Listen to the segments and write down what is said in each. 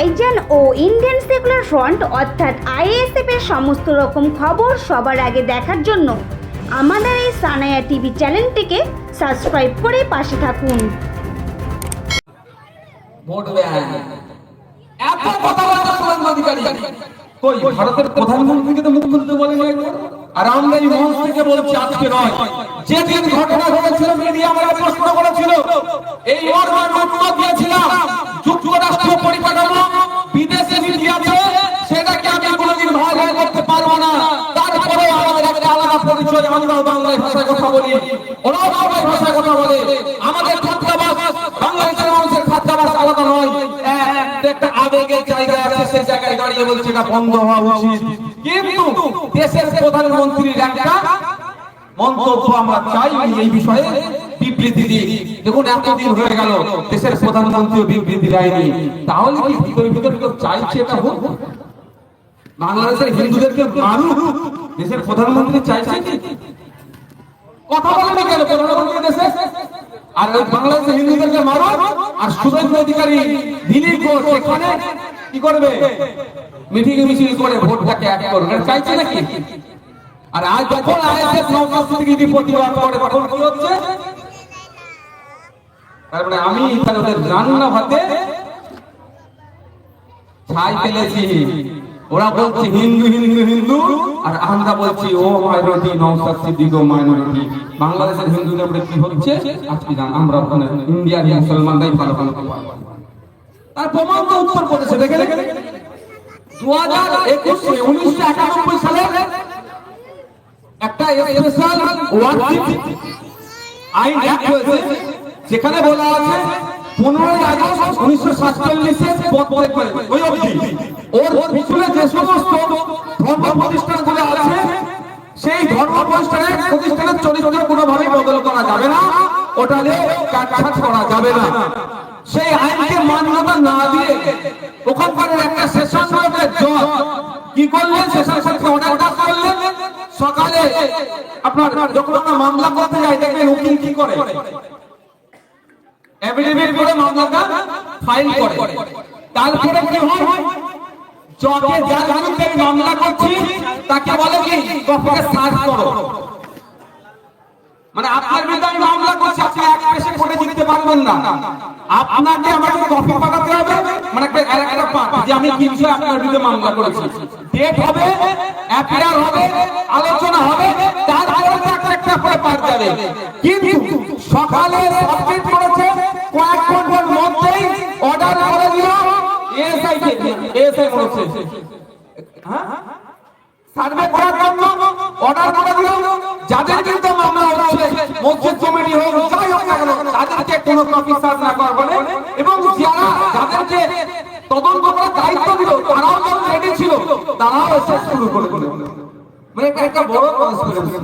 ভাইজান ও Indian secular front অর্থাৎ আইএসএফ এর সমস্ত রকম খবর সবার আগে দেখার জন্য আমাদের এই সানায়া টিভি চ্যানেলটিকে সাবস্ক্রাইব করে পাশে থাকুন। ভারতের প্রধানমন্ত্রীকে তো আর আমরা এই থেকে বলছি আজকে নয়। যেদিন ঘটনা ঘটেছিল মিডিয়া আমাকে প্রশ্ন করেছিল, এই মর্মের পরিচয় আমরা বাংলায় ভাষায় কথা বলি। ওরাও বাংলায় ভাষায় কথা বলে। আমাদের খাদ্যাভাস, বাংলাদেশের মানুষের খাদ্যাভাস আলাদা নয়। একটা আবেগের জায়গা আছে, সেই জায়গায় দাঁড়িয়ে বলছে এটা বন্ধ হওয়া উচিত। কিন্তু দেশের প্রধানমন্ত্রীর একটা মন্তব্য আমরা চাই এই বিষয়ে বিবৃতি দিই দেখুন, এতদিন হয়ে গেল, দেশের প্রধানমন্ত্রী বিবৃতি দেয়নি। তাহলে কি ভিতরে ভিতরে চাইছে এটা হোক? বাংলাদেশের হিন্দুদেরকে মারুক? দেশের প্রধানমন্ত্রী চাইছে কি? কথা বলেনি কেন? প্রধানমন্ত্রী দেশে? আর ওই বাংলাদেশের হিন্দুদেরকে মারো, আর শুভেন্দু অধিকারী দিলীপ ঘোষ, এখানে কি করবে? মিটিং মিছিল করে ভোটটাকে এক করবে। চাইছে নাকি? আর আজ যখন আইএসএফ নৌকাস্তুতিকে যদি প্রতিবাদ করে, তখন কি হচ্ছে? তারপরে আমি তাহলে ওদের রান্না ভাতে ছাই ফেলেছি। ওরা বলছে হিন্দু হিন্দু হিন্দু, আর আমরা বলছি, ও মাইনরিটি নৌসাদ সিদ্দিক ও মাইনরিটি। বাংলাদেশের হিন্দুদের উপরে কি হচ্ছে? আজকে জান, আমরা ওখানে ইন্ডিয়ার মুসলমানরাই ভালো ভালো তার প্রমাণ তো উত্তর করেছে, দেখে দেখে দু হাজার একুশে, উনিশশো একানব্বই সালে একটা স্পেশাল ওয়ার্ড আইন হয়েছে, যেখানে বলা আছে, পনেরোই আগস্ট উনিশশো সাতচল্লিশে পদ ত্যাগ করে ওই অবধি। ওর পিছনে যে সমস্ত ধর্ম প্রতিষ্ঠানগুলো আছে, সেই ধর্ম প্রতিষ্ঠানের প্রতিষ্ঠানের চরিত্র কোনোভাবেই বদল করা যাবে না, ওটা নিয়ে কাটছাট করা যাবে না। সেই আইনকে মান্যতা না দিয়ে ওখানকার একটা সেশন রয়েছে, জজ। কি করলেন? সেশন সাথে অর্ডারটা করলেন। সকালে আপনার যখন আমরা মামলা করতে যাই, দেখবেন উকিল কি করে? এফিডেভিট করে মামলাটা ফাইল করে। তারপরে কি হয়? জজে যার বিরুদ্ধে মামলা করছি, তাকে বলে কি কপিকে সার্চ করো। মানে আপনার বিরুদ্ধে আমি মামলা করছি, আপনি এক পেশে কোর্টে জিততে পারবেন না। আপনাকে আমাকে কপি পাঠাতে হবে মানে একটা আর একটা পাঠ যে আমি কি বিষয়ে আপনার বিরুদ্ধে মামলা করেছি। ডেট হবে অ্যাপিয়ার হবে, আলোচনা হবে, তারপরে একটা একটা করে পাঠ যাবে। কিন্তু সকালে সাবমিট করেছে, কয়েক ঘণ্টার মধ্যেই অর্ডার করে দিল এসআই কে এসআই করেছে হ্যাঁ? সার্ভে করার জন্য অর্ডার দিল যাদের মামলা হচ্ছে, মসজিদ কমিটি হোক, যাই হোক না কেন, তাদেরকে কোনো না করা বলে এবং যারা যাদেরকে তদন্ত করার দায়িত্ব দিল, তারাও যখন রেডি ছিল, তারাও এসে শুরু করে মানে এটা একটা বড় কনস্পিরেসি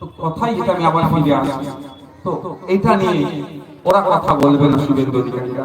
তো কথাই এটা আমি আবার ফিরে আসছি তো এটা নিয়ে ওরা কথা বলবে না শুভেন্দু অধিকারীরা।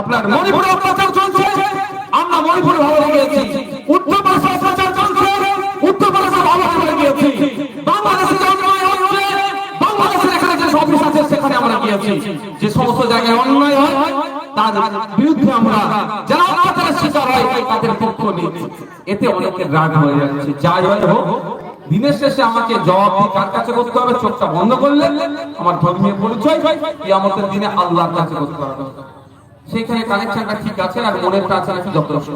আপনার মণিপুরে অত্যাচার চলছে। আমরা মণিপুর গিয়েছি। উত্তর প্রদেশে অত্যাচার চলছে। উত্তর প্রদেশে গিয়েছি। বাংলাদেশে অন্যায় হচ্ছে। বাংলাদেশের এখানে যে আছে, সেখানে আমরা গিয়েছি। যে সমস্ত জায়গায় অন্যায় হয়, তার বিরুদ্ধে আমরা যারা শিকার হয়, তাদের পক্ষ নিয়েছি এতে অনেকের রাগ হয়ে যাচ্ছে। যাই হয় হোক, দিনের শেষে আমাকে জবাব কার কাছে করতে হবে? চোখটা বন্ধ করলে আমার ধর্মীয় পরিচয়। আমাদের দিনে আল্লাহর কাছে করতে হবে। সেইখানে কানেকশনটা ঠিক আছে আর মনের কাছে নাকি যথেষ্ট